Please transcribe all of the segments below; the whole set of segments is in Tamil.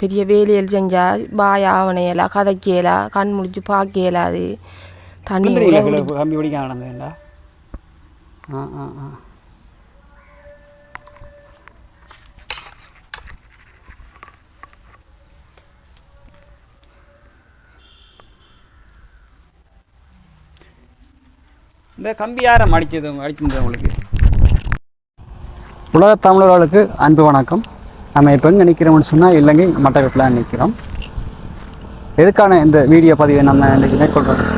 பெரிய வேலைகள் செஞ்சால் வாய் ஆவணையலாம் கதைக்கலா கண் முடிச்சு பார்க்க இயலாது. தண்ணி கம்பி பிடிக்க நடந்ததுண்டா ஆ ஆ ஆ. இந்த கம்பி யாரம் உங்க- அடிச்சிருந்தது உங்களுக்கு? உலக தமிழர்களுக்கு அன்பு வணக்கம். நம்ம இப்போ எங்கே நிற்கிறோம்னு சொன்னால் இலங்கை மட்டக்களப்பில் நிற்கிறோம் எதுக்கான இந்த வீடியோ பதிவை நம்ம இன்றைக்கி மேற்கொள்கிறோம்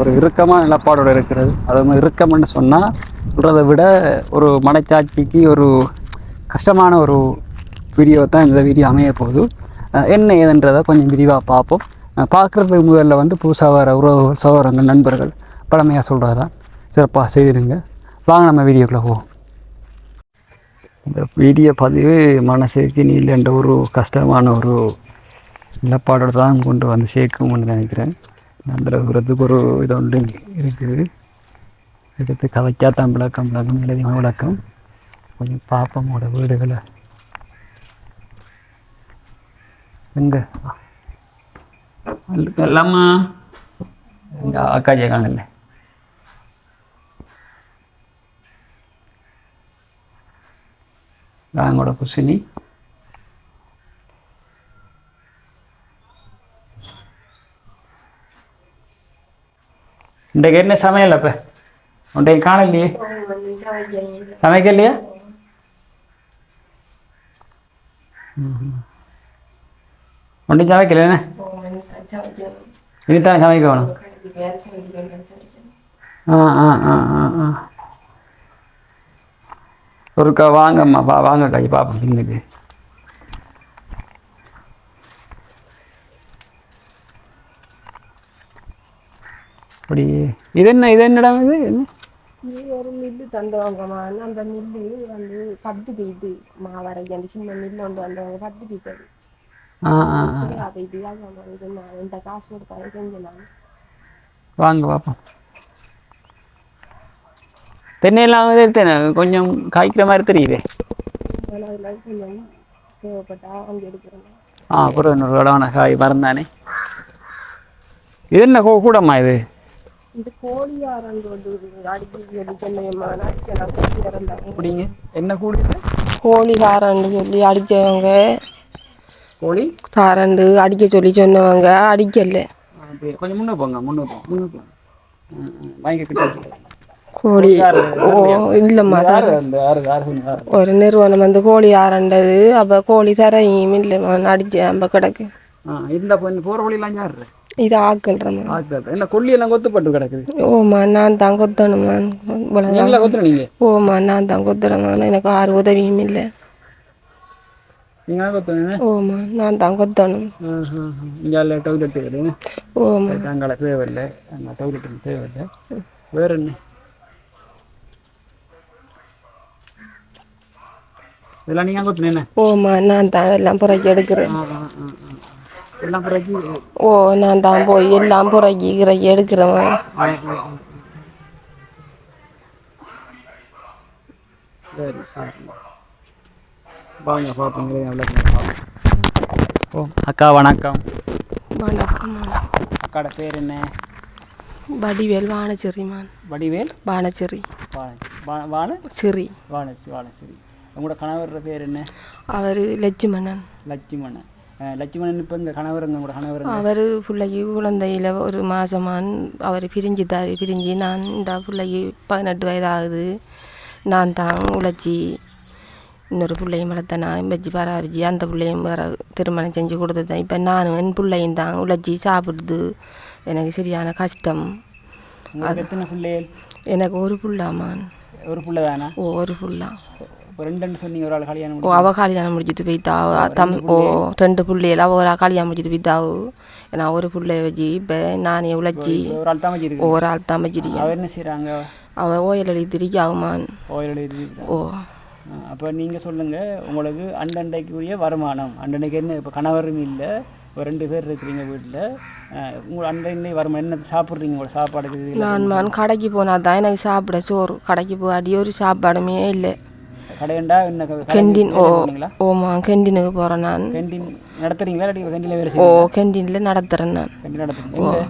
ஒரு இறுக்கமான நிலப்பாடோடு இருக்கிறது. அது இறுக்கம்னு சொன்னால் சொல்கிறத விட ஒரு மனச்சாட்சிக்கு ஒரு கஷ்டமான ஒரு வீடியோ தான் இந்த வீடியோ அமைய போகுது. என்ன ஏதுன்றதை கொஞ்சம் விரிவாக பார்ப்போம். அஹ் பார்க்குறதுக்கு முதல்ல வந்து புதுசாக வர உறவுகள் சகோதரங்கள் நண்பர்கள் பழமையாக சொல்கிறதா சிறப்பாக செய்திருங்க வாங்க நம்ம வீடியோக்குள்ளே போவோம். இந்த வீடியோ பதிவு மனசுக்கு நீலன்ற ஒரு கஷ்டமான ஒரு நிலப்பாடோடு தான் கொண்டு வந்து சேர்க்கும்னு நினைக்கிறேன் அந்த விரத்துக்கு ஒரு இது ஒன்று இருக்குது எடுத்து கதைக்காத்தான் விளக்கம் விளக்கம் எழுதின விளக்கம் கொஞ்சம் பார்ப்போம் வீடுகளை எங்கே எல்லாமா எங்கள் அக்கா ஜெயகானில்லை நாங்களோட குசினி. இன்றைக்கு என்ன சமையல் அப்போ? உன்றைக்கு காணலையே சமைக்கலையா? ஒன்றையும் சமைக்கல என்ன? இனித்தானே சமைக்க வேணும் ஆ ஆ ஆ ஆ ஆ. ஒருக்கா வாங்கம்மா வா வாங்க கை பாப்போம் இன்னைக்கு அப்படி இது என்ன இது என்னடா இது? என்ன? ஒரு மில்லு தந்தவங்கம்மா. அந்த மில்லு வந்து பத்து பீத்து மாவரைக்கு அந்த சின்ன மில்லு கொண்டு வந்தவங்க பத்து பீத்து அது. அப்போ இது இது நான் இந்த காசு கொடுத்தாலும் செஞ்சேன் நான். வாங்க பார்ப்போம் தென்னையெல்லாம் வந்து எடுத்தேனே கொஞ்சம் காய்க்கிற மாதிரி தெரியுதே. ஆ இன்னொரு இடமான காய் மறந்தானே. இது என்ன கூ கூடம்மா இது? அப்படிங்க. என்ன கூடு இது? கோழிகாரன்னு சொல்லி அடித்தவங்க கோழி? தாரண்டு அடிக்க சொல்லி சொன்னவங்க. அடிக்கல. கொஞ்சம் முன்னே போங்க முன்னே போங்க முன்னே போங்க. வாங்கி கிட்ட. கோழி? ஓ இல்லைம்மா? ஒரு நிறுவனம் வந்து கோழி ஆரண்டது. அப்போ கோழி தரையும் இல்லைம்மா அடிச்சேன் அப்போ கிடக்கு. இந்த போகிற வழியெல்லாம் யாரு? இது ஆக்கிறது என்ன கொல்லியெல்லாம் கொத்துப்பட்டு கிடக்குது? ஓம்மா நான் தான் கொத்தணுமா இவ்வளோ நீங்களா கொத்துற நீங்க? ஓம்மா நான் தான் கொத்துறேம்மா எனக்கு ஆறு உதவியும் இல்லை. கொத்துறீங்க ஓம்மா நான் தான் கொத்தணும். இங்கே அங்கே தேவையில்லை. அங்கே தேவையில்லை. வேற என்ன? இதெல்லாம் நீங்கள் கொத்துனேன் ஓம்மா நான் தான் எல்லாம் புறக்கி எடுக்கிறேன். எல்லாம் பிறகு ஓ நான் தான் போய் எல்லாம் புறக்கி கிறக்கி எடுக்கிறேம்மா சரி சரி. வாங்க பார்ப்போங்களே எவ்வளோ ஓ அக்கா வணக்கம். வணக்கம்மா அக்காட பேர் என்ன? வடிவேல் வானச்செறிமான் வடிவேல்? வானச்செறி வாண வா வாண சிறி வாணசி வாணசிரி உங்களோட கணவர் பேர் என்ன? அவர் லட்சுமணன். லட்சுமணன். லட்சுமணன் இப்போ இந்த கணவருங்க உங்களோட கணவருங்க? அவர் பிள்ளைக்கு குழந்தையில் ஒரு மாதமான் அவர் பிரிஞ்சுட்டார். பிரிஞ்சு நான் இந்த பிள்ளைக்கு பதினெட்டு வயதாகுது. நான் தான் உழைச்சி இன்னொரு பிள்ளையும் வளர்த்த நான் வச்சு பராமரிச்சு அந்த பிள்ளையும் வேறு திருமணம் செஞ்சு கொடுத்தேன் இப்போ நானும் என் பிள்ளையும் தான் உழைச்சி சாப்பிடுது. எனக்கு சரியான கஷ்டம். பிள்ளைகள் எனக்கு ஒரு புள்ளாமான் ஒரு பிள்ளை தானா? ஓ ஒரு புள்ளா. ரெண்டுன்னு சொன்னீங்க ஒரு ஆள் கல்யாணம் ஓ அவ கல்யாணம் முடிச்சிட்டு போயிட்டா. அவ தம் ஓ ரெண்டு பிள்ளைகள் அவ ஒரு கல்யாணம் முடிச்சிட்டு போயிட்டாவு நான் ஒரு பிள்ளைய வச்சு இப்போ நானே உழைச்சி ஒரு ஆள் தான் வச்சிருக்கு ஒரு ஆள் தான் வச்சிருக்கேன். அவர் என்ன செய்கிறாங்க அவள் ஓயல் அடி திருக்கி ஆகுமான் ஓயில் எழுதி ஓ. அப்போ நீங்கள் சொல்லுங்கள் உங்களுக்கு அண்டண்டைக்குரிய வருமானம். அண்டண்டைக்கு என்ன இப்போ கணவரும் இல்லை இப்போ ரெண்டு பேர் இருக்கிறீங்க வீட்டில் உங்கள் அண்டை வருமானம் என்ன சாப்பிட்றீங்க உங்களோட சாப்பாடுக்கு? நான் கடைக்கு போனால் தான் எனக்கு சாப்பிட சோறு. கடைக்கு போகாட்டி ஒரு சாப்பாடுமே இல்லை. கடையண்டா என்ன கெண்டின் ஓ ஓமா கெண்டினுக்கு போகிறேன் நான். கேண்டீன் நடத்துறீங்களா கேண்டீனில் வேலை ஓ கெண்டினில் நடத்துகிறேன் நான். கேண்டீன் நடத்துறீங்க. எங்கே?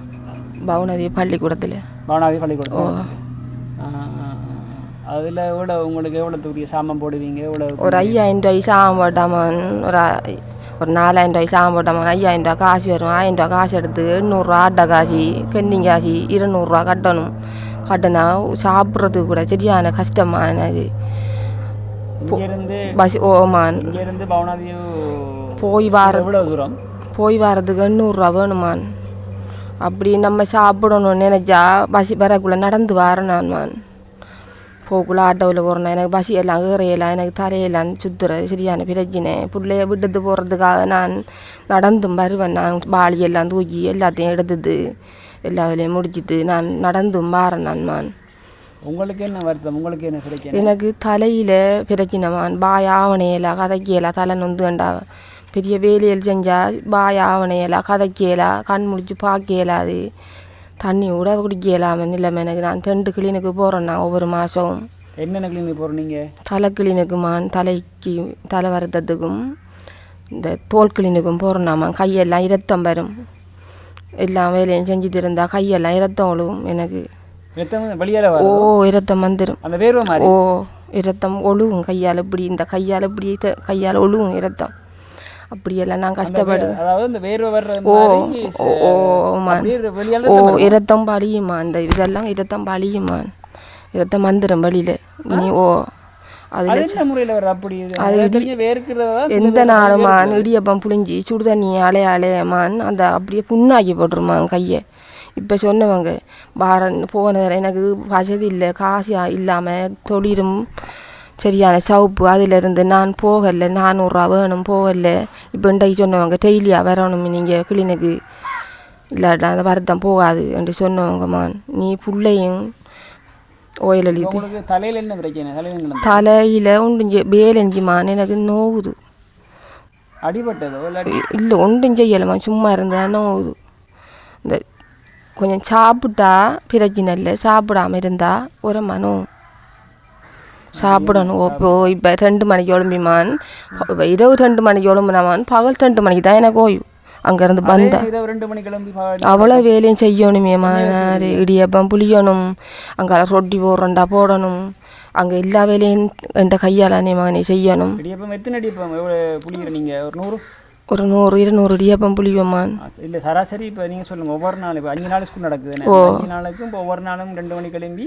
பவுனதி பள்ளிக்கூடத்தில். பாவனாதி பள்ளிக்கூடம் அதில் எவ்வளோ உங்களுக்கு எவ்வளோ தூரிய சாமான் போடுவீங்க? எவ்வளோ ஒரு ஐயாயிரம் ரூபாய் சாகம் போட்டாமன் ஒரு ஒரு நாலாயிரம் ரூபாய் சாகம் போட்டாமன் ஐயாயிரம் ரூபா காசு வரும். ஆயிரம் ரூபா காசு எடுத்து எண்ணூறுரூவா ஆட்டை காசு கெண்டிங் காசு இருநூறுவா கட்டணும். கட்டினா சாப்பிட்றதுக்கு கூட சரியான கஷ்டமா எனக்கு பஸ் ஓமான் போய் வார தூரம்? போய் வரதுக்கு எண்ணூறுரூவா வேணுமான். அப்படி நம்ம சாப்பிடணும்னு நினச்சா பசி வரக்குள்ளே நடந்து வரேன் நான் மான் போக்குள்ள ஆட்டோவில் போகிறேன் எனக்கு பசி எல்லாம் ஏறையெல்லாம் எனக்கு தலையெல்லாம் சுற்றுறது சரியான பிரச்சனை. பிள்ளைய விட்டுட்டு போகிறதுக்காக நான் நடந்தும் வருவேன். நான் பாலி எல்லாம் தூக்கி எல்லாத்தையும் எடுத்துட்டு எல்லா வேலையும் முடிச்சிட்டு நான் நடந்தும் வாரேன் நான் மான் உங்களுக்கு என்ன வருத்தம்? உங்களுக்கு என்ன கிடைக்கும்? எனக்கு தலையில் பிரச்சனைமான் பாய் ஆவணையலாம் கதைக்கியலாம் தலை நொந்து வேண்டா பெரிய வேலையில் செஞ்சால் பாய் ஆவணையலாம் கதைக்கியலாம் கண் முடிச்சு பார்க்க இயலாது தண்ணி கூட குடிக்கலாம நிலைமை. எனக்கு நான் ரெண்டு கிளினுக்கு போகிறேன் நான் ஒவ்வொரு மாதம் என்னென்ன கிளினிக் போகிறோம் நீங்கள் தலை கிளினுக்குமான் தலைக்கு தலை வருத்தத்துக்கும் இந்த தோல் கிளினுக்கும் போகிறேன்னாமா கையெல்லாம் இரத்தம் வரும். எல்லா வேலையும் செஞ்சுட்டு இருந்தா கையெல்லாம் இரத்தம் ஒழுகும் எனக்கு. ரத்தம் வெளியால் ஓ இரத்தம் வந்துடும் அந்த வேர்வை மாதிரி ஓ இரத்தம் ஒழுகும். கையால் இப்படி இந்த கையால் இப்படி கையால் ஒழுகும் இரத்தம். அப்படியெல்லாம் நான் கஷ்டப்படு அதாவது இந்த வேர்வை வர்ற ஓ இரத்தம் பழியுமா இந்த இதெல்லாம் இரத்தம் பழியுமா இரத்தம் வந்துடும் வழியில் நீ ஓ எந்த நாளுமான்? இடியப்பம் புளிஞ்சி சுடு தண்ணி அலைய அலையமான். அந்த அப்படியே புண்ணாக்கி போட்டுருமான் கையை. இப்போ சொன்னவங்க வாரன் போன எனக்கு வசதி இல்லை காசு இல்லாமல் தொழிலும் சரியான சவுப்பு அதிலிருந்து நான் போகலை நானூறுரூவா வேணும் போகலை. இப்போ இன்றைக்கு சொன்னவங்க டெய்லியாக வரணும் நீங்கள் கிளினிக்கு இல்லாட்டா அந்த வருத்தம் போகாது என்று சொன்னவங்கம்மான் நீ புள்ளையும் ஓயில் எழுதி தலையில் என்ன பிரச்சனை? தலையில் ஒன்று வேலஞ்சிமான் எனக்கு நோவுது. அடிபட்டதோ இல்லை ஒன்றும் செய்யலைம்மா சும்மா இருந்தா நோவுது. இந்த கொஞ்சம் சாப்பிட்டா பிரச்சனை இல்லை சாப்பிடாம இருந்தா ஒரு மனம் சாப்பிடணும் இப்போ இப்போ ரெண்டு மணிக்கு எழும்பிமான் இப்ப இரவு ரெண்டு மணிக்கு எழும்பினாமான் பகல் ரெண்டு மணிக்கு தான் எனக்கு ஓய்வு அங்கேருந்து வந்தா அவ்வளோ வேலையும் செய்யணுமேம்மா இடியப்பம் புளியணும் அங்கே ரொட்டி போடுறண்டா போடணும் அங்கே எல்லா வேலையும் என்ற கையாலானே மகனே செய்யணும் இடியப்பம் எத்தனை இடியப்பம் எவ்வளோ புளிகிற நீங்கள் ஒரு நூறு ஒரு நூறு இருநூறு இடியப்பம் புளியோமான் இல்லை சராசரி இப்போ நீங்கள் சொல்லுங்கள் ஒவ்வொரு நாள் இப்போ அஞ்சு நாள் ஸ்கூல் நடக்குது அஞ்சு நாளுக்கும் இப்போ ஒவ்வொரு நாளும் ரெண்டு மணி கிளம்பி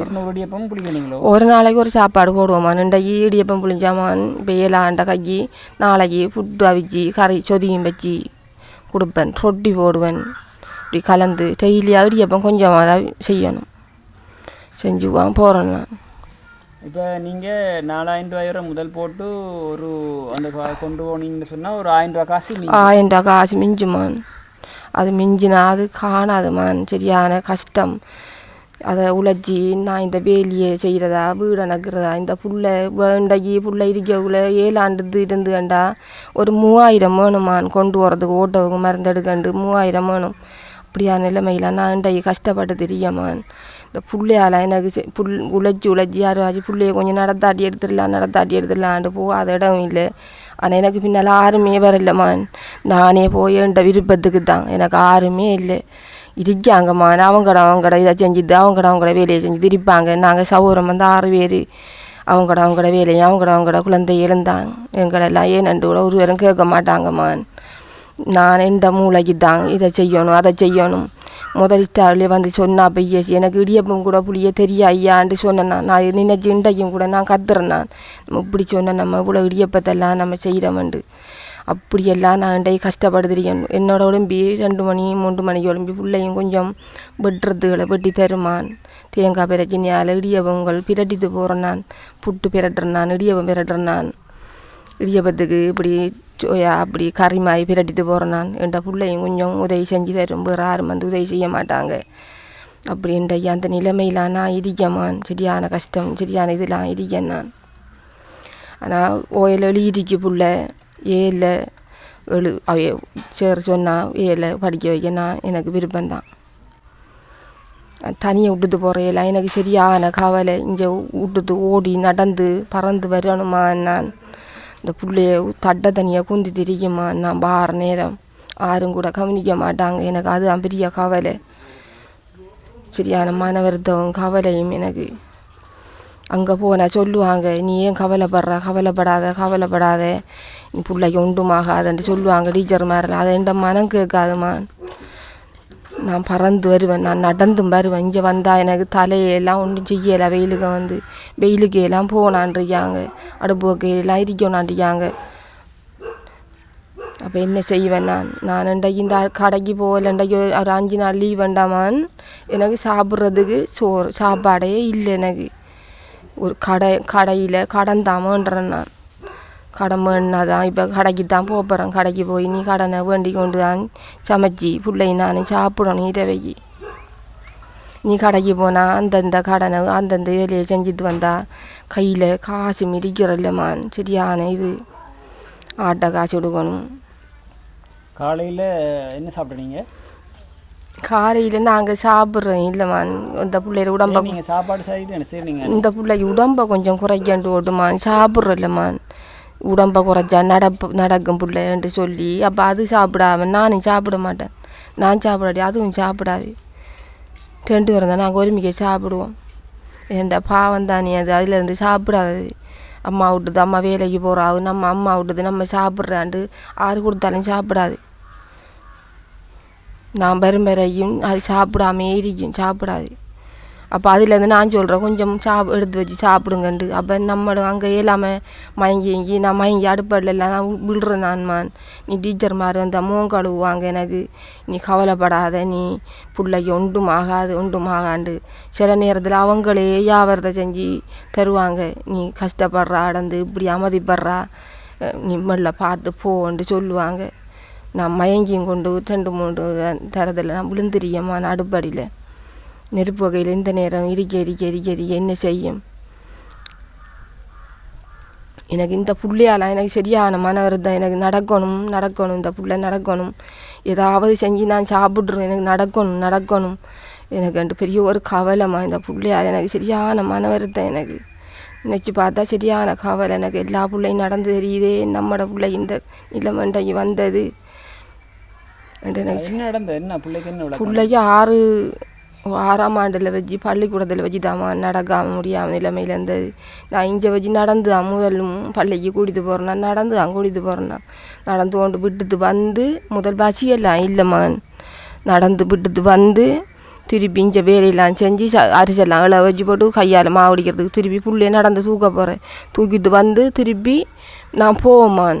இருநூறு இடியப்பம் புளிக்கிறீங்களோ ஒரு நாளைக்கு ஒரு சாப்பாடு போடுவோம்மா இன்றைக்கு இடியப்பம் புளிஞ்சாமான் இப்போ ஏழாண்ட கைக்கு நாளைக்கு ஃபுட்டு அவிச்சு கறி சொதியும் வச்சு கொடுப்பேன். ரொட்டி போடுவேன். இப்படி கலந்து டெய்லியாக இடியப்பம் கொஞ்சமாக தான் செய்யணும். செஞ்சுக்குவான் போகிறேன் நான். இப்போ நீங்கள் நாலாயிரம் ரூபாய் வரை முதல் போட்டு ஒரு அந்த கொண்டு போனீங்கன்னு சொன்னால் ஒரு ஆயிரம் ரூபா காசு ஆயிரம் ரூபா காசு மிஞ்சுமான் அது மிஞ்சினா அது காணாதுமான் சரியான கஷ்டம். அதை உழைச்சி நான் இந்த வேலியை செய்கிறதா வீடை நக்கிறதா இந்த புள்ளை வேண்டகி புள்ளை இருக்கக்குள்ள ஏழாண்டு இருந்து வேண்டா ஒரு மூவாயிரம் வேணுமான் கொண்டு போகிறதுக்கு ஓட்டவுக்கு மருந்தெடுக்கண்டு மூவாயிரம் வேணும். அப்படியான நிலைமையில் நான் இன்றைக்கு கஷ்டப்பட்டு தெரியமான் இந்த புள்ளையால் எனக்கு செ- புல் உழைச்சி உழைச்சி யாராச்சும் பிள்ளைய கொஞ்சம் நடத்தாட்டி எடுத்துடலாம் நடத்தாட்டி எடுத்துடலான்ட்டு போகாத இடம் இல்லை. ஆனால் எனக்கு பின்னால் யாருமே வரலம்மான் நானே போய் என்ற விருப்பத்துக்கு தான். எனக்கு யாருமே இல்லை. இருக்காங்கம்மான் அவங்கட அவங்கட இதை செஞ்சுட்டு அவங்கட அவங்கட வேலையை செஞ்சு இருப்பாங்க. நாங்கள் சௌரம் வந்து ஆறு பேர். அவங்கட அவங்கட வேலையை அவங்கட அவங்கட குழந்தை இருந்தாங்க எங்களெல்லாம் ஏனண்டு கூட ஒருவரும் கேட்க மாட்டாங்கம்மான் நான் எந்த மூளைக்கு தான் இதை செய்யணும் அதை செய்யணும். முதலிஸ்டாவிலே வந்து சொன்னா பையசி எனக்கு இடியப்பம் கூட புளிய தெரியா ஐயான்னு சொன்னேன் நான் நான் நினைச்சு இண்டைக்கும் கூட நான் கத்துறேன் நான். நம்ம இப்படி சொன்னேன் நம்ம இவ்வளோ இடியப்பத்தெல்லாம் நம்ம செய்கிறோம்ண்டு அப்படியெல்லாம் நான் இண்டை கஷ்டப்படுத்துறேன். என்னோட உடம்பி ரெண்டு மணி மூன்று மணிக்கு உடம்பி பிள்ளையும் கொஞ்சம் வெட்டுறதுகளை வெட்டி தருமான். தேங்காய் பிரச்சனையால் இடியப்பங்கள் பிரட்டிட்டு போகிறேன் நான். புட்டு பிரட்டுறேன் நான் இடியப்பம் பிரட்டுறேன் நான். இடியப்பத்துக்கு இப்படி சோயா அப்படி கறி மாதிரி பிரட்டிட்டு போகிறேன் நான் என்ட பிள்ளையும் கொஞ்சம் உதவி செஞ்சு தரும் வேறு யாரும் வந்து உதவி செய்ய மாட்டாங்க அப்படின்ற அந்த நிலைமையில நான் இருக்கமான் சரியான கஷ்டம் சரியான இதெல்லாம் இருக்கேன் நான் ஆனால் ஓயில் எழுதிக்கு புள்ள ஏல எழு அவைய சேர் சொன்னால் ஏல படிக்க வைக்க நான் எனக்கு விருப்பம்தான் தனியாக விட்டுட்டு போகிறையெல்லாம் எனக்கு சரியான கவலை இங்கே விட்டுட்டு ஓடி நடந்து பறந்து வரணுமா நான் இந்த பிள்ளைய தட்டை தனியாக குந்தி திரிக்குமா நான் பார நேரம். யாரும் கூட கவனிக்க மாட்டாங்க. எனக்கு அதுதான் பெரிய கவலை. சரியான மன வருத்தம் கவலையும் எனக்கு. அங்கே போனால் சொல்லுவாங்க நீ ஏன் கவலைப்படுற? கவலைப்படாத கவலைப்படாத. நீ பிள்ளைக்கு ஒன்றுமாகாதுன்ட்டு சொல்லுவாங்க டீச்சர் மாதிரிலாம் அதை எந்த மனம் கேட்காதுமான் நான் பறந்து வருவேன் நான் நடந்தும் வருவேன். இங்கே வந்தால் எனக்கு தலையெல்லாம் ஒன்றும் செய்யலை வெயிலுக்கு வந்து. வெயிலுக்கு எல்லாம் போனான்றியாங்க. அடுப்பு வைக்கையெல்லாம் இருக்கணான்றிருக்காங்க அப்போ என்ன செய்வேன் நான்? நான் இன்றைக்கு இந்த கடைக்கு போகல இன்றைக்கு ஒரு அஞ்சு நாள் லீவ் வேண்டாமான். எனக்கு சாப்பிட்றதுக்கு சோறு சாப்பாடே இல்லை எனக்கு. ஒரு கடை கடையில் கடன் தாமன்றேன் நான். கடன் வேணுனா தான் இப்போ கடைக்கு தான் போக போகிறேன் கடைக்கு போய் நீ கடனை வேண்டி கொண்டு தான் சமைச்சி பிள்ளை நான் சாப்பிடணும் இரவைக்கு நீ கடைக்கு போனால் அந்தந்த கடனை அந்தந்த வேலையை செஞ்சுட்டு வந்தா கையில் காசு மிதிக்கிறல்லம்மான் சரியான இது ஆட்டை காசு கொடுக்கணும் காலையில் என்ன சாப்பிட்றீங்க காலையில் நாங்கள் சாப்பிட்றோம் இல்லைம்மான் இந்த பிள்ளைய உடம்ப சாப்பாடு இந்த பிள்ளைக்கு உடம்ப கொஞ்சம் குறைக்கண்டு ஓட்டுமான் சாப்பிட்றல்லம்மான் உடம்ப குறைச்சா நடப்பு நடக்கும் பிள்ளைன்ட்டு சொல்லி அப்போ அது சாப்பிடாம நானும் சாப்பிட மாட்டேன். நான் சாப்பிடாடி அதுவும் சாப்பிடாது. ரெண்டு பேரும் தான் நாங்கள் ஒருமிக்க சாப்பிடுவோம். ஏன்டா பாவம் தானே அது அதிலேருந்து சாப்பிடாது அம்மா விட்டுது அம்மா வேலைக்கு போகிறாவு நம்ம அம்மா விட்டுது நம்ம சாப்பிட்றான்ட்டு ஆறு கொடுத்தாலும் சாப்பிடாது. நான் பெரும்பெறையும் அது சாப்பிடாம இருக்கும் சாப்பிடாது. அப்போ அதுலேருந்து நான் சொல்கிறேன் கொஞ்சம் சாப் எடுத்து வச்சு சாப்பிடுங்கண்டு அப்போ நம்மளும் அங்கே எல்லாமே மயங்கி இங்கி நான் மயங்கி அடுப்படிலலாம் நான் விழுறேன் நான் மான் நீ டீச்சர் மாதிரி வந்தால் மோன் கழுவுவாங்க எனக்கு. நீ கவலைப்படாத நீ பிள்ளைக்கு ஒன்றும் ஆகாது ஒன்றும் ஆகாண்டு. சில நேரத்தில் அவங்களே வியாபாரத்தை செஞ்சு தருவாங்க. நீ கஷ்டப்படுறா அடந்து இப்படி அமைதிப்படுறா நீ மெல்ல பார்த்து போன்ட்டு சொல்லுவாங்க. நான் மயங்கியும் கொண்டு ரெண்டு மூணு தரதில் நான் விழுந்திரியம்மா நான் அடுப்படியில் நெருப்பு வகையில் இந்த நேரம் இருக்க இருக்க இருக்க இருக்க என்ன செய்யும்? எனக்கு இந்த புள்ளையால் எனக்கு சரியான மன வருத்தம் எனக்கு நடக்கணும் நடக்கணும் இந்த புள்ள நடக்கணும். ஏதாவது செஞ்சு நான் சாப்பிட்றேன் எனக்கு நடக்கணும் நடக்கணும். எனக்கு ரெண்டு பெரிய ஒரு கவலைமா இந்த புள்ளையால் எனக்கு சரியான மன வருத்தம் எனக்கு. நினச்சி பார்த்தா சரியான கவலை எனக்கு எல்லா பிள்ளையும் நடந்து தெரியுதே நம்மட பிள்ளை இந்த நிலைமண்டைக்கு வந்தது. எனக்கு பிள்ளைக்கு ஆறு ஆறாம் ஆண்டில் வச்சு பள்ளிக்கூடத்தில் வச்சு தான் நடக்காம முடியாமல் நிலைமையில் இருந்தது நான் இங்கே வச்சு நடந்து முதலும் பள்ளிக்கு கூட்டிட்டு போகிறேன்னா நடந்து தான் கூட்டிட்டு போகிறேன்னா நடந்து கொண்டு விட்டுட்டு வந்து முதல் பசியெல்லாம் இல்லைம்மா நடந்து விட்டுட்டு வந்து திருப்பி இங்கே வேலையெல்லாம் செஞ்சு ச- அரிசெல்லாம் இள வச்சு போட்டு கையால் மாவடிக்கிறதுக்கு திருப்பி புள்ளைய நடந்து தூக்க போகிறேன் தூக்கிட்டு வந்து திருப்பி நான் போவேம்மான்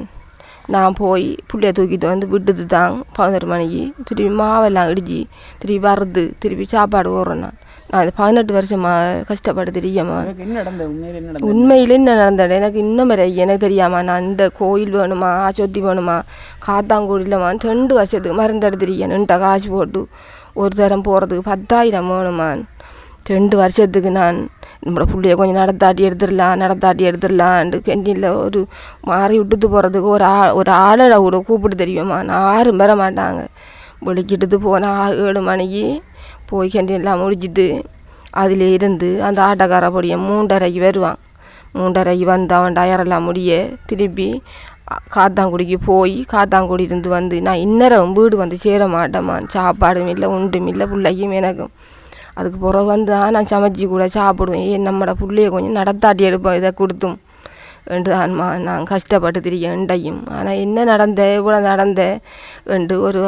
நான் போய் புள்ளைய தூக்கிட்டு வந்து விட்டுட்டு தான் பதினொரு மணிக்கு திருப்பி மாவெல்லாம் இடிச்சு திருப்பி வறுத்து திருப்பி சாப்பாடு போடுறேன் நான் நான் பதினெட்டு வருஷமாக கஷ்டப்பட்டு தெரியாமா உண்மையில என்ன நடந்தது எனக்கு இன்னும் வரை எனக்கு தெரியாமா நான் இந்த கோயில் வேணுமா சொத்தி வேணுமா காத்தாங்குடியிலமா ரெண்டு வருஷத்துக்கு மருந்து எடுத்துருக்கேன் நின்ற காசு போட்டு ஒரு தரம் போகிறதுக்கு பத்தாயிரம் வேணுமான் ரெண்டு வருஷத்துக்கு நான் நம்மளோட பிள்ளைய கொஞ்சம் நடத்தாட்டி எடுத்துடலாம் நடத்தாட்டி எடுத்துடலான்ட்டு கேன்டீனில் ஒரு மாறி விட்டுட்டு போகிறதுக்கு ஒரு ஆ ஒரு ஆளை கூட கூப்பிட்டு தெரியுமா நான் யாரும் வர மாட்டாங்க வெளிக்கிட்டு போனால் ஏழு மணிக்கு போய் கேன்டீன்லாம் முடிச்சுட்டு அதில் இருந்து அந்த ஆட்டோக்கார பொடிய மூன்றரைக்கு வருவான் மூன்றரைக்கு வந்து அவன் டயரெல்லாம் முடிய திருப்பி காத்தாங்குடிக்கு போய் காத்தாங்குடி இருந்து வந்து நான் இன்னரம் வீடு வந்து சேர மாட்டேம்மா சாப்பாடும் இல்லை உண்டும் இல்லை பிள்ளைக்கும் எனக்கும் அதுக்கு பிறகு வந்து தான் நான் சமைச்சி கூட சாப்பிடுவேன். ஏன் நம்மட பிள்ளைய கொஞ்சம் நடத்தாட்டி எடுப்போம். இதை கொடுத்தும். என்று தான்மா நான் கஷ்டப்பட்டு திரியும் இண்டையும் ஆனால் என்ன நடந்த? இவ்வளோ நடந்த? என்று ஒரு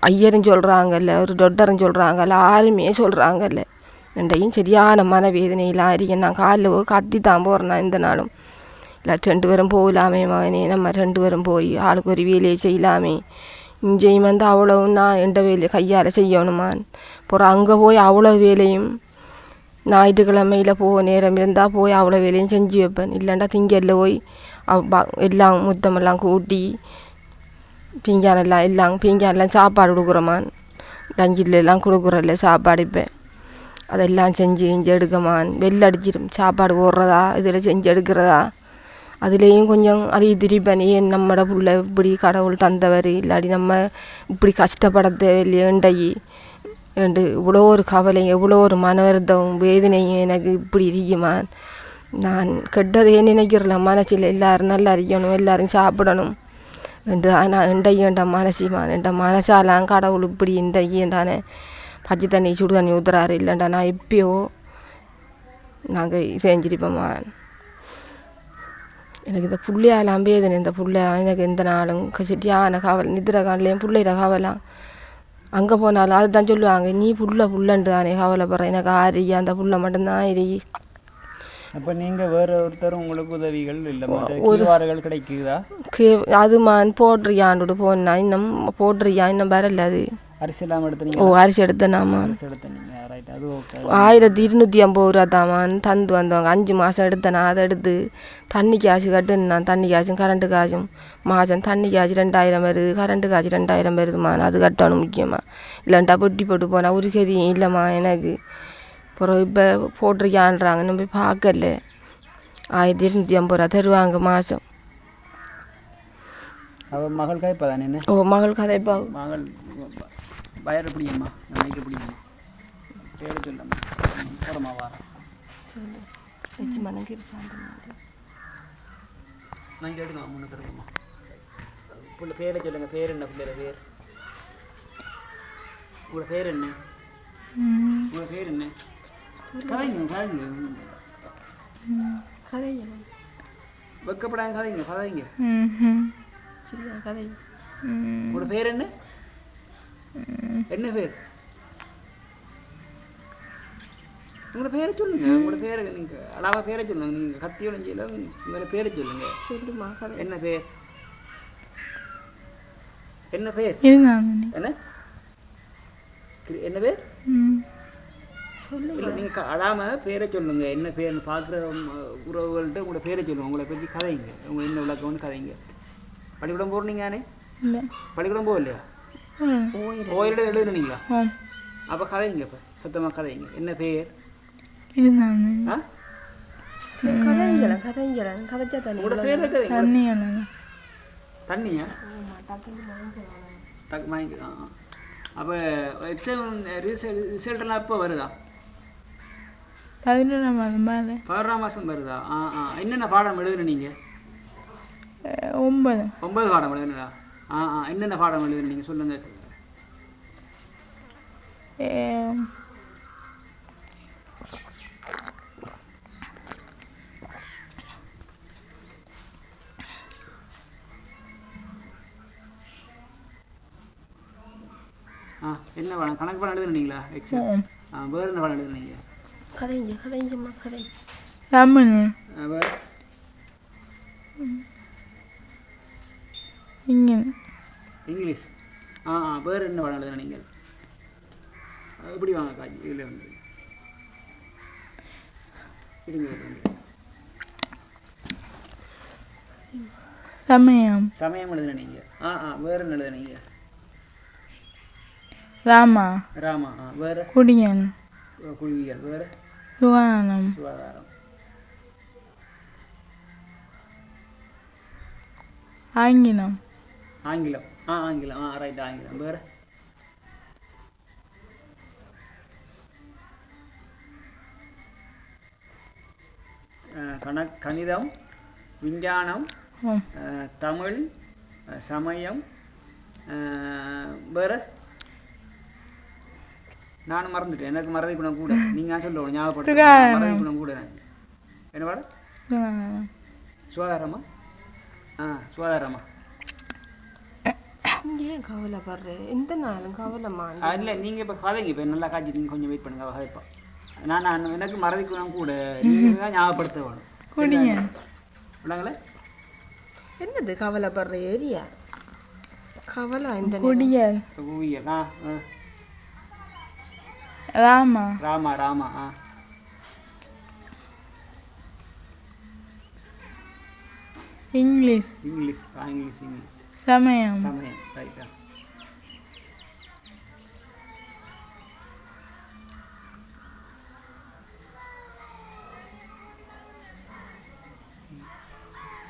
ஐயரும் சொல்கிறாங்கல்ல ஒரு டொட்டரும் சொல்கிறாங்கல்ல யாருமே சொல்கிறாங்கல்ல ரெண்டையும் சரியான மனவேதனையெல்லாம் இருக்கேன் நான் காலில் கத்தி தான் போகிறேன் இந்த நாளும். இல்லை ரெண்டு பேரும் போகலாமே மகனே. நம்ம ரெண்டு பேரும் போய் ஆளுக்கு ஒரு வேலையை செய்யலாமே. இங்கேயும் வந்து அவ்வளவும் நான் எந்த வேலையை கையால் செய்யணுமான். அப்புறம் அங்கே போய் அவ்வளோ வேலையும் ஞாயிற்றுக்கிழமையில் போக நேரம் இருந்தால் போய் அவ்வளோ வேலையும் செஞ்சு வைப்பேன். இல்லைண்டா திங்கல்ல போய் எல்லாம் முத்தமெல்லாம் கூட்டி பீங்கானெல்லாம் எல்லாம் பீங்கானெல்லாம் சாப்பாடு கொடுக்குறமான். தஞ்சிலெல்லாம் கொடுக்குறல்ல சாப்பாடு இப்போ. அதெல்லாம் செஞ்சு செஞ்சு எடுக்கமான். வெள்ளடிச்சிடும் சாப்பாடு போடுறதா? இதில் செஞ்சு எடுக்கிறதா? அதுலேயும் கொஞ்சம் அழி திரிப்பேன் ஏன் நம்மட புள்ள இப்படி கடவுள் தந்தவர் இல்லாடி நம்ம இப்படி கஷ்டப்பட தேவையில்லையே என்று இவ்வளோ ஒரு கவலையும் எவ்வளோ ஒரு மனவருத்தம் வேதனையும் எனக்கு இப்படி இருக்குமா? நான் கெட்டதே நினைக்கிறல? மனசில் எல்லோரும் நல்லா அறியணும் எல்லோரும் சாப்பிடணும். என்று ஆனால் இண்டையேண்ட மனசிமான் என்ற மனசாலாம் கடவுள் இப்படி இண்டையேண்டானே பச்சை தண்ணி சுடு தண்ணி ஊத்துறாரு இல்லைண்டா நான் எப்பயோ நாங்கள் செஞ்சிருப்போம்மா எனக்கு இந்த புள்ளையாலாம் வேதனை இந்த புள்ளை எனக்கு எந்த நாளும் சரியான கவலை நித்திர காலையும் பிள்ளைகிற கவலாம். அங்கே போனாலும் அதுதான் சொல்லுவாங்க நீ புள்ள புள்ளன்ட்டு தானே கவலைப்படுற எனக்கு ஆரியா அந்த புள்ள மட்டும்தான் இரு அப்போ நீங்கள் வேற ஒருத்தர் உங்களுக்கு உதவிகள் இல்லை கிடைக்குதா? அதுமான் போடுறியான்ட்டு போனா இன்னும் போடுறியா இன்னும் வரல அது. அரிசி இல்லாமல் எடுத்துனீங்க ஓ அரிசி எடுத்தேனாமா? அரிசி எடுத்துனீங்க ரைட் அது ஓகே ஆயிரத்தி இருநூற்றி ஐம்பது ரூபா தாமான் தந்து வந்தவங்க. அஞ்சு மாதம் எடுத்தேன் அதை எடுத்து தண்ணி காசு கட்டுனான் தண்ணி காசும் கரண்ட்டு காசும். மாதம் தண்ணி காசு ரெண்டாயிரம் வருது. கரண்ட்டு காசு ரெண்டாயிரம் வருதுமா அது கட்டணும் முக்கியமாக இல்லைன்ட்டா பொட்டி போட்டு போனால் ஒரு கதியும் இல்லைம்மா எனக்கு. அப்புறம் இப்போ போட்டிருக்கான்றாங்க இன்னும் போய் பார்க்கல. ஆயிரத்தி இருநூற்றி ஐம்பது ரூபா தருவாங்க மாதம் அவள் மகள் கைப்பா தானே ஓ மகள் கதை பா மகள் வயறு பிடிக்குமா நைட்டு பிடிக்குமா பேர் சொல்லம்மா. போடமா வா. வச்சு மனங்கிரி சாந்தம் நான் கேட்டுக்கலாம் முன்னூற்றி இருக்குமா புள்ள பேரை சொல்லுங்க பேர் என்ன பிள்ளைல பேர்? உங்களோட பேர் என்ன? உங்களோட பேர் என்ன? கதைங்க கதைங்க. கதை வெக்கப்படாங்க கதைங்க கதைங்க. சரியா கதை. உங்களோட பேர் என்ன? என்ன பேர்? உங்களோட பேரை சொல்லுங்க. உங்களோட பேரை நீங்க அழகா பேரை சொல்லுங்க. நீங்க கத்தி உடஞ்சியில உங்களோட பேரை சொல்லுங்க. சொல்லுமா என்ன பேர்? என்ன பேர்? என்ன? என்ன பேர்? சொல்லு இல்லை நீங்கள் அழாம பேரை சொல்லுங்க. என்ன பேர்னு பார்க்குற உறவுகள்கிட்ட உங்களோட பேரை சொல்லுங்க. உங்களை பற்றி கதைங்க. உங்க என்ன விளக்கம்னு கதைங்க. பள்ளிக்கூடம் இல்லை. பள்ளிக்கூடம் போகலையா? ஓயிட எழுதுனீங்களா? அப்போ கதைங்க இப்போ? சத்தமாக கதைங்க என்ன பேர்? கதைங்களேன் கதைங்களேன் கதைச்சா தானே உங்களோட பேர் தண்ணி வேணாங்க தண்ணியா டக்கு வாங்கி ஆ அப்போ எக்ஸாம் ரிசல்ட் ரிசல்ட்டெல்லாம் எப்போ வருதா? பதினொன்றாம் மாதம் மேலே பதினொன்றாம் மாதம் வருதா? ஆ ஆ. என்னென்ன பாடம் எழுதுன நீங்கள் ஒன்பது. ஒன்பது பாடம் எழுதுனதா ஆ ஆ. என்னென்ன பாடம் எழுதுன நீங்கள் சொல்லுங்கள் என்ன பாடம் கணக்கு பாடம் எழுதுனீங்களா வேறு என்ன பாடம் எழுதுனீங்க கதைங்க கதைங்கம்மா கதை தமிழ் ஆ, வேறு இங்கே இங்கிலீஷ் ஆ ஆ வேறு என்ன பாடம் எழுதுன நீங்கள் ஆ, இப்படி இதில் வந்து சமயம் சமயம் எழுதுன நீங்கள் ஆ ஆ வேறு எழுதுனீங்க ராமா ராமா ஆ வேறு குடியன் குழுவியல் வேறு சுகானம் சுகாதாரம் ஆங்கிலம் ஆங்கிலம் ஆ ஆங்கிலம் ஆ ரைட் ஆங்கிலம் வேறு கண கணிதம் விஞ்ஞானம் தமிழ் சமயம் வேறு? நானும் மறந்துட்டேன். எனக்கு மறதி குணம் கூட. நீங்கள் சொல்லணும் ஞாபகப்படுத்த மறதி குணம் கூட. என்ன பாடம் சுகாதாரம்? ஆ சுகாதாரமா. ஏன் கவலைப்படுற? எந்த நாளும் கவலைம்மா. ஆ, இல்லை நீங்கள் இப்போ கதைங்க. இப்போ நல்லா காய்ச்சி நீங்கள் கொஞ்சம் வெயிட் பண்ணுங்க. கதைப்பா. நான் நான் எனக்கு மறதி குணம் கூட ஞாபகப்படுத்த வேணும் குடியன் விடாங்களே என்னது கவலைப்படுற ஏரியா? கவலை இந்த ஆ ஆ. ராமா. ராமா ராமா ஆ. இங்கிலீஷ். இங்கிலீஷ் ஆ இங்கிலீஷ் இங்கிலீஷ். சமயம். சமயம் ரைட்டா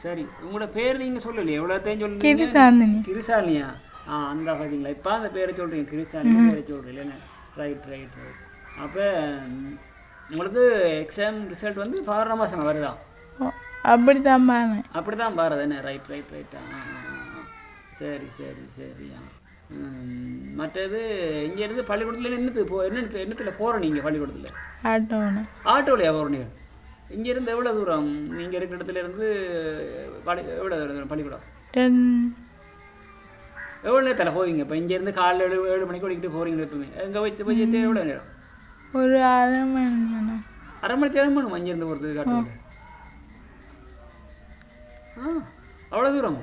சரி உங்களோட பேர் நீங்கள் சொல்லலையே. எவ்வளோத்தையும் சொல்லுங்க கிருசாலியா ஆ அந்த பார்த்தீங்களா இப்போ அந்த பேரை சொல்கிறீங்க கிருசாலி பேரை சொல்கிறீங்க என்ன ரைட் ரைட் ரைட் அப்போ உங்களுக்கு எக்ஸாம் ரிசல்ட் வந்து பதினொன்றாம் மாதம் வருதா? அப்படி தான் பாருங்க. அப்படி தான் பாருது என்ன? ரைட் ரைட் ரைட் ஆ. சரி சரி சரி. மற்றது இங்கேருந்து பள்ளிக்கூடத்தில் என்னத்துக்கு போ என்ன என்னத்தில் போகிறோம் நீங்கள் பள்ளிக்கூடத்தில்? ஆட்டோன்னு ஆட்டோலையா போகிறீங்க இங்கேருந்து எவ்வளோ தூரம்? நீங்கள் இருக்கிற இடத்துல இருந்து பள்ளி எவ்வளோ தூரம் பள்ளிக்கூடம்? டென். எவ்வளோ நேரத்தில் போவீங்க? இப்போ இங்கேருந்து காலைல ஏழு ஏழு மணிக்கு ஓடிக்கிட்டு போகிறீங்க எப்பவுமே. எங்கே வச்சு போய் எவ்வளோ நேரம்? ஒரு அரை மணி நேரம் அரை மணி நேரம் பண்ணும் அங்கேருந்து போகிறது காட்டுறது ஆ அவ்வளோ தூரம்.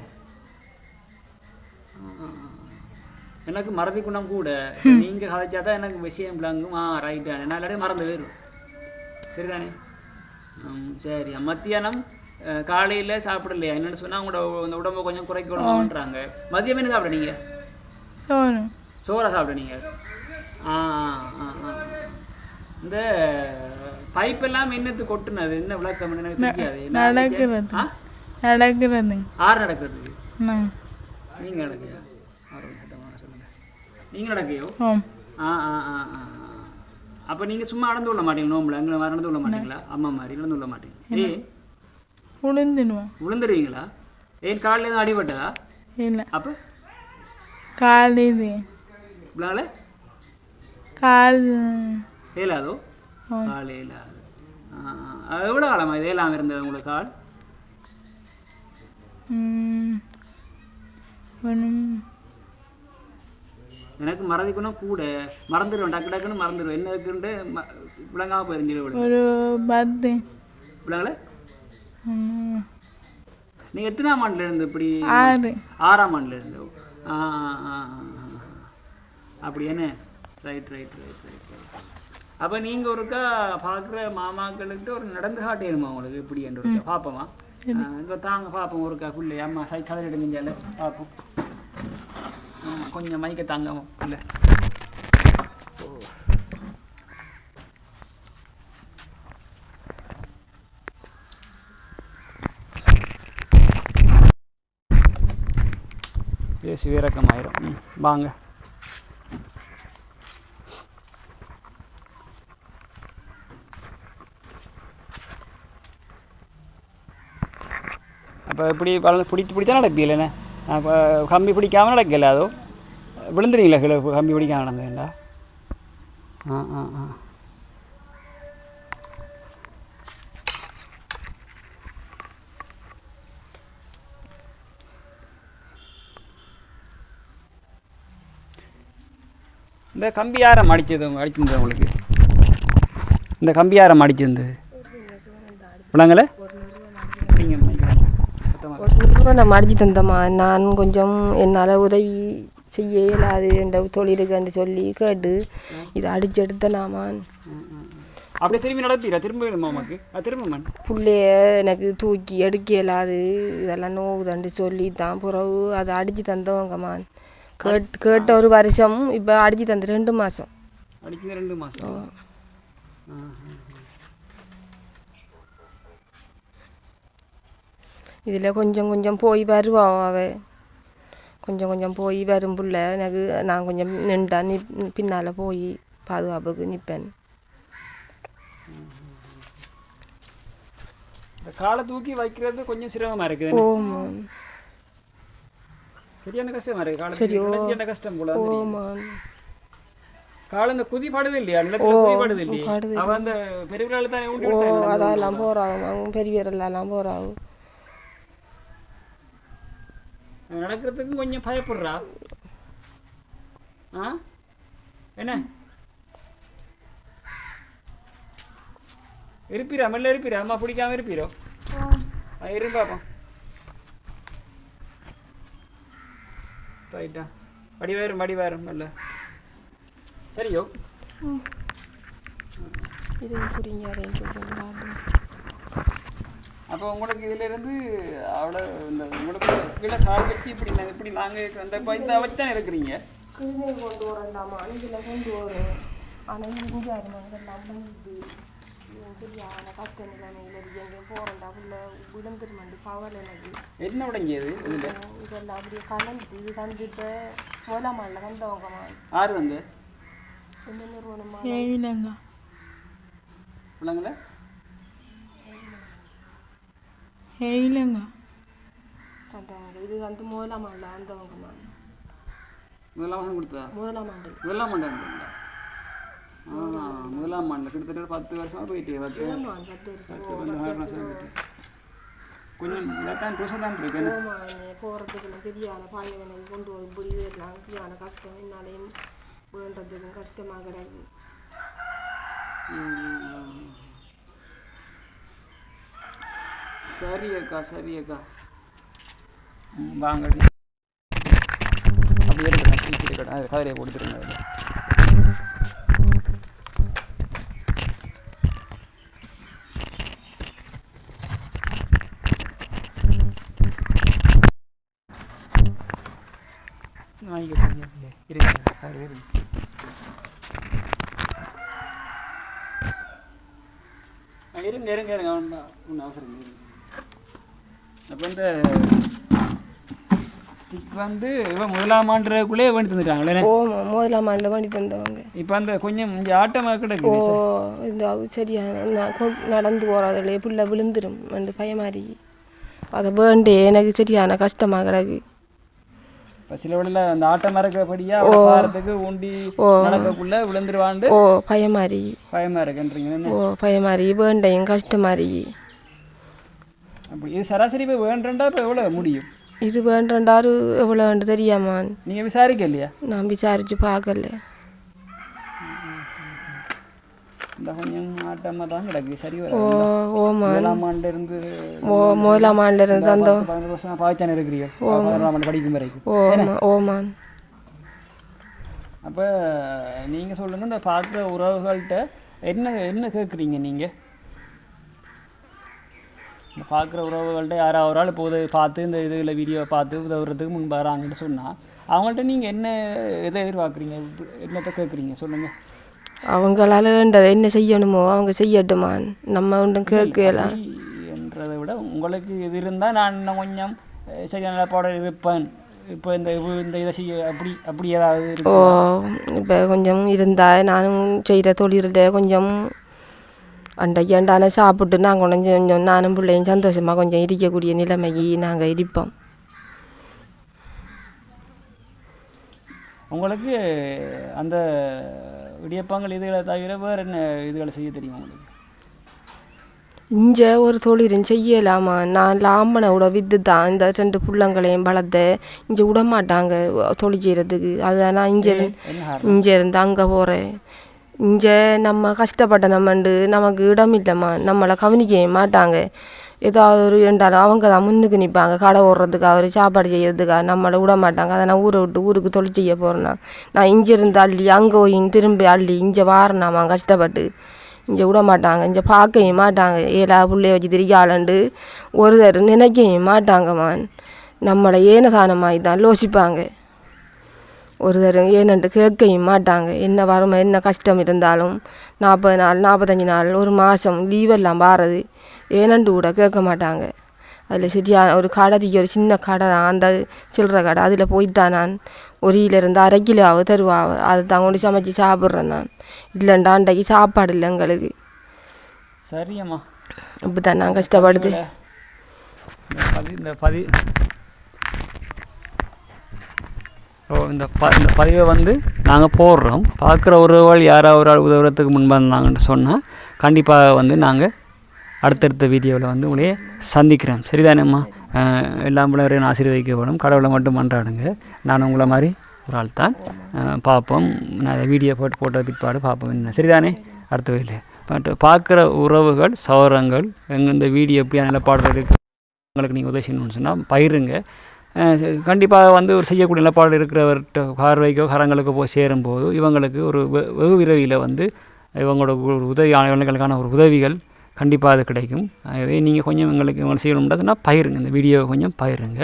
எனக்கு மறதி குணம் கூட. நீங்கள் கதைச்சா தான் எனக்கு விஷயம் விளங்கும். ஆ நான் இல்லாட்டி மறந்து போயிடும் சரிதானே? சரி. மத்தியானம் காலையில் சாப்பிடலையா? என்னென்னு சொன்னால் உங்களோட இந்த உடம்பை கொஞ்சம் குறைக்கணும்ன்றாங்க மதியம் என்ன சாப்பிட நீங்கள் சோறை. சாப்பிட நீங்கள் ஆ ஆ, ஆ. இந்த பைப்பெல்லாம் என்னத்து கொட்டுனது. என்ன விளக்கம்? எனக்கு தெரியாது. நடக்கிறது. நடக்கிறது. ஆறு நடக்கிறதுக்கு நான் நீங்கள் நடக்கையா சொல்லுங்கள் நீங்கள் நடக்கையோ ஆ ஆ ஆ ஆ. அப்போ நீங்கள் சும்மா நடந்து விட மாட்டீங்களா நோம்புல. அங்கே நடந்து விட மாட்டீங்களா? அம்மா மாதிரி நடந்து விட மாட்டீங்க. ஏன் உளுந்துடுவேன் விழுந்துருவீங்களா ஏன் காலில் எதுவும் அடிபட்டதா? இல்லை. அப்போ? கால் இது இப்படால கால் ஏலாதோ. கால் ஏலாது. எவ்வளோ காலமா இது ஏலாமல் இருந்தது உங்களுக்கு கால்? ம், ஒண்ணும் எனக்கு மறதிக்குன்னா கூட மறந்துடுவேன் டக்கு டக்குன்னு மறந்துடுவேன் என்ன இருக்குன்ட்டு ம விளங்காமல் போயிருந்துடும் ஒரு பத்து விளங்கல நீங்கள் எத்தனாம் ஆண்டுல இருந்து இப்படி ஆறு ஆறாம் ஆண்டுல இருந்து. அப்படி என்ன right right right right right அப்போ நீங்கள் ஒருக்கா பார்க்குற மாமாக்களுக்கிட்ட ஒரு நடந்து காட்டிடுமா உங்களுக்கு இப்படி என்று பார்ப்போமா இப்போ தாங்க பார்ப்போம் ஒருக்கா பிள்ளை அம்மா சை கதை எடுங்கஞ்சால பார்ப்போம் கொஞ்சம் மைக்க தாங்க இல்லை பேசி விரக்கமாயிரும் ம் வாங்க. அப்போ இப்படி வள பிடித்து பிடிச்சா நடப்பில்ல கம்பி பிடிக்காமல் நடக்கல அதோ விழுந்துறீங்களா கிலோ கம்பி பிடிக்காம நடந்ததுண்டா ஆ ஆ ஆ இந்த கம்பி யாரம் அடிச்சது அடிச்சிருந்தது உங்களுக்கு இந்த கம்பி யாரம் அடிச்சிருந்தது விளங்கலை நீங்கள் ரூபா நம்ம அடிச்சு தந்தம்மா. நான் கொஞ்சம் என்னால் உதவி செய்ய இயலாது. என்ற தொழிலுக்குன்னு சொல்லி கேட்டு இதை அடிச்சு எடுத்தனாமான் அப்படியே திரும்பி நடப்பீரா திரும்ப அது திரும்ப புள்ளைய எனக்கு தூக்கி எடுக்க இயலாது. இதெல்லாம் நோவுதண்டு சொல்லி தான் பிறகு அதை அடிச்சு தந்தவங்கம்மான் கேட் கேட்ட ஒரு வருஷம் இப்போ அடிச்சு தந்து ரெண்டு மாதம் அடிக்கிறது ரெண்டு மாதம் இதில் கொஞ்சம் கொஞ்சம் போய் வருவா அவ கொஞ்சம் கொஞ்சம் போய் வரும் புள்ள எனக்கு நான் கொஞ்சம் நின்றா நி பின்னால் போய் பாதுகாப்புக்கு நிற்பேன் காலை தூக்கி வைக்கிறது கொஞ்சம் சிரமமாக இருக்குது ஓமான் சரியான கஷ்டமா இருக்கு காலை சரி. சரியான கஷ்டம் போல. ஓமான் காலை இந்த குதி படுது இல்லையா நிலத்துல குதி படுது இல்லையா படுது. அவ அந்த பெரியவர்களால தானே ஓ அதெல்லாம் போகிறாங்க அவங்க பெரியவரெல்லாம் போகிறாங்க நடக்கிறதுக்கும் கொஞ்சம் பயப்படுறா. ஆ? என்ன? இருப்பீரா மெல்ல இருப்பீரா அம்மா பிடிக்காம இருப்பீரோ? ஆ, இரு ரைட்டா அடி வரும் அடி வரும் மெல்ல. சரியோ? இதையும் அப்போ உங்களுக்கு இதுல இருந்து அவ்வளோ இந்த உங்களுக்கு கீழே கால் வச்சு இப்படி நான் இப்படி நாங்கள் அந்த இப்போ இந்த வச்சு தானே இருக்கிறீங்க? கிருமி கொண்டு வரண்டாமா? இதில் கொண்டு வரும் ஆனால் இங்கே எல்லாம் வந்து சரியான கஷ்ட நிலைமையில் எங்கேயும் போகிறண்டா உள்ள விழுந்துருமாண்டு கவலை எனக்கு என்ன உடங்கியது இதில்? இதெல்லாம் அப்படியே கலந்து இது தந்துட்டு முதலாம் மாடில் வந்தவங்கம்மா ஆறு வந்து? ஏயிலங்கா பிள்ளைங்கள ஏயிலங்கா அதாங்க இது வந்து முதலாம் ஆண்டு ஆண்டவங்க முதலாம் மாதம் கொடுத்ததா முதலாம் ஆண்டு முதலாம் ஆண்டு இருந்தீங்களா ஆ முதலாம் ஆண்டு கிட்டத்தட்ட பத்து வருஷமாக போயிட்டு பத்து பத்து பன்னெண்டு வருஷம் போயிட்டு கொஞ்சம் இதான் ட்ரெஸ்ஸாக தான் இருக்கு போகிறதுக்கு சரியான எனக்கு கொண்டு போய் இப்படி வரலாம் சரியான கஷ்டம் என்னாலையும் வேண்டதுக்கும் கஷ்டமாக கிடக்கு சரி அக்கா சரி அக்கா வாங்க அப்படியே இருக்கட்டும் கதிரையை கொடுத்துருங்க வாங்கிக்க இருங்க கதிரை இருங்க ஆ, இருங்க இருங்க இருங்க. ஒன்றும் ஒன்றும் அவசரம் இல்லை இருங்க. அப்போ இந்த ஸ்டிக் வந்து இவன் முதலாம் ஆண்டுக்குள்ளே வேண்டி தந்துட்டாங்களே ஓமா முதலாம் ஆண்டில் வண்டி தந்தவங்க. இப்போ அந்த கொஞ்சம் இங்கே ஆட்டமாக ஓ கிடக்குது இந்த கொ- நடந்து போகிறதுல பிள்ளை விழுந்துடும் ரெண்டு பயமாரி அதை வேண்டே எனக்கு சரியான கஷ்டமாக கிடக்கு. இப்போ சில விடல அந்த ஆட்டம் மறக்கிறபடியா பாரத்துக்கு ஊண்டி நடக்கக்குள்ள விழுந்துருவாண்டு ஓ பயமாரி பயமாக இருக்குன்றீங்க? ஓ பயமாரி வேண்டையும் கஷ்டமாரி அப்படி இது சராசரி இப்போ வேண்டா இப்போ எவ்வளோ முடியும்? இது வேண்டாரு எவ்வளோ வேண்டு தெரியாமான் நீங்கள் விசாரிக்க இல்லையா? நான் விசாரிச்சு பார்க்கல. இந்த கொஞ்சம் ஆட்டமாக தான் கிடக்கு சரி ஓ ஓமா. முதலாம் ஆண்டு இருந்து ஓ முதலாம் ஆண்டுல இருந்து பத்து, பதினஞ்சு வருஷம் பாய்ச்சான இருக்கிறீங்க. பதினொன்றாம் ஆண்டு படிக்கும் வரைக்கும். ஓமா ஓமான் அப்போ நீங்கள் சொல்லுங்கள் இந்த பார்க்குற உறவுகள்கிட்ட என்ன என்ன கேட்குறீங்க நீங்கள் இந்த பார்க்குற உறவுகள்கிட்ட யாராவது ஒரு ஆள் இப்போ உதவி பார்த்து இந்த இதில் வீடியோ பார்த்து உதவுறதுக்கு முன் வராங்கன்னு சொன்னால் அவங்கள்ட்ட நீங்கள் என்ன எதை எதிர்பார்க்குறீங்க? என்னத்தை கேட்குறீங்க சொல்லுங்கள் அவங்களால வேண்டதை என்ன செய்யணுமோ அவங்க செய்யட்டுமான் நம்ம ஒன்றும் கேட்கலாம் என்றதை விட உங்களுக்கு இது இருந்தால் நான் இன்னும் கொஞ்சம் சரியான பாடம் இருப்பேன். இப்போ இந்த இந்த இதை செய்ய அப்படி அப்படி ஏதாவது ஓ இப்போ கொஞ்சம் இருந்தால் நானும் செய்கிற தொழில்கிட்ட கொஞ்சம் அன்றைக்கு அண்டான சாப்பிட்டு நாங்கள் கொஞ்சம் கொஞ்சம் நானும் பிள்ளையும் சந்தோஷமாக கொஞ்சம் இருக்கக்கூடிய நிலைமைக்கு நாங்கள் இருப்போம் உங்களுக்கு அந்த இடியப்பங்கள் இதுகளை தவிர வேறு என்ன இதுகளை செய்ய தெரியும் உங்களுக்கு இங்கே ஒரு தொழிலும் செய்யலாமா நான் லாம்பனை விட வித்து தான் இந்த ரெண்டு புள்ளங்களையும் வளர்த்த இங்கே விட மாட்டாங்க தொழில் செய்கிறதுக்கு அதுதான் நான் இங்கே இங்கே இருந்து அங்கே போகிறேன் இங்கே நம்ம கஷ்டப்பட்ட நம்மண்டு நமக்கு இடம் இல்லைம்மா நம்மளை கவனிக்கவே மாட்டாங்க. ஏதாவது ஒரு இருந்தாலும் அவங்க தான் முன்னுக்கு நிற்பாங்க கடை ஓடுறதுக்கு அவர் சாப்பாடு செய்கிறதுக்காக நம்மளை விட மாட்டாங்க. அதை நான் ஊரை விட்டு ஊருக்கு தொழில் செய்ய போகிறேன்னா நான் இங்கே இருந்து அள்ளி அங்கே போய் திரும்பி அள்ளி இங்கே வாரணாமா கஷ்டப்பட்டு இங்கே விட மாட்டாங்க. இங்கே பார்க்கவே மாட்டாங்க. ஏலா பிள்ளைய வச்சு திரிக்காலண்டு ஒருத்தர் நினைக்கவே மாட்டாங்கம்மா. நம்மளை ஏனசானமாகி தான் லோசிப்பாங்க ஒரு தரம் ஏனென்று கேட்கவும் மாட்டாங்க. என்ன வறுமை என்ன கஷ்டம் இருந்தாலும் நாற்பது நாள் நாற்பத்தஞ்சு நாள் ஒரு மாதம் லீவெல்லாம் வாரது. ஏனென்று கூட கேட்க மாட்டாங்க. அதில் சரியான ஒரு கடை ஒரு சின்ன கடை தான் அந்த சில்லற கடை அதில் போய்த்தான் நான். ஒரு இருந்து அரை கிலோவாக தருவாவ அதை தான் கொண்டு சமைச்சு சாப்பிட்றேன் நான். இல்லைண்டா அன்றைக்கு சாப்பாடு இல்லை எங்களுக்கு. சரியம்மா. இப்படி தான் நான் கஷ்டப்படுது. இந்த பதி ஸோ இந்த ப இந்த பதிவை வந்து நாங்கள் போடுறோம். பார்க்குற உறவுகள் யாராவது ஒரு ஆள் உதவுறதுக்கு முன்பு வந்தாங்கன்னு சொன்னால் கண்டிப்பாக வந்து நாங்கள் அடுத்தடுத்த வீடியோவில் வந்து உங்களையே சந்திக்கிறேன். சரிதானேம்மா? எல்லா எல்லாம் பிள்ளைவரையும் ஆசீர்வதிக்கப்படும். கடவுளை மட்டும் மன்றாடுங்க. நான் உங்களை மாதிரி ஒரு ஆள் தான். பார்ப்போம். நான் வீடியோ போட்டு போட்ட பிற்பாடு பார்ப்போம் என்ன. சரிதானே? அடுத்த வழியில். பட் பார்க்குற உறவுகள் சௌரங்கள் எங்கள் இந்த வீடியோ எப்படி நிலப்பாடு இருக்குது உங்களுக்கு நீங்கள் உதவி செய்யணும்னு சொன்னால் பயிருங்க கண்டிப்பாக வந்து ஒரு செய்யக்கூடிய நிலப்பாடு இருக்கிறவர்கிட்ட பார்வைக்கோ கரங்களுக்கோ போய் சேரும்போது இவங்களுக்கு ஒரு வெகு விரைவில் வந்து இவங்களோட ஒரு உதவி ஆணையாளர்களுக்கான ஒரு உதவிகள் கண்டிப்பாக அது கிடைக்கும். ஆகவே நீங்கள் கொஞ்சம் எங்களுக்கு உங்களுக்கு செய்யணும்னா சொன்னால் பயிருங்க இந்த வீடியோவை கொஞ்சம் பயிருங்க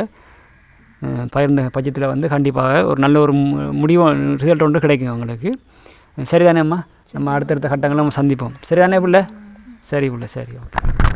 பயிர்ந்த பட்சத்தில் வந்து கண்டிப்பாக ஒரு நல்ல ஒரு மு- முடிவு ரிசல்ட் ஒன்று கிடைக்கும் உங்களுக்கு சரிதானேம்மா நம்ம அடுத்தடுத்த கட்டங்களை நம்ம சந்திப்போம். சரிதானே பிள்ளை? சரி பிள்ளை சரி ஓகே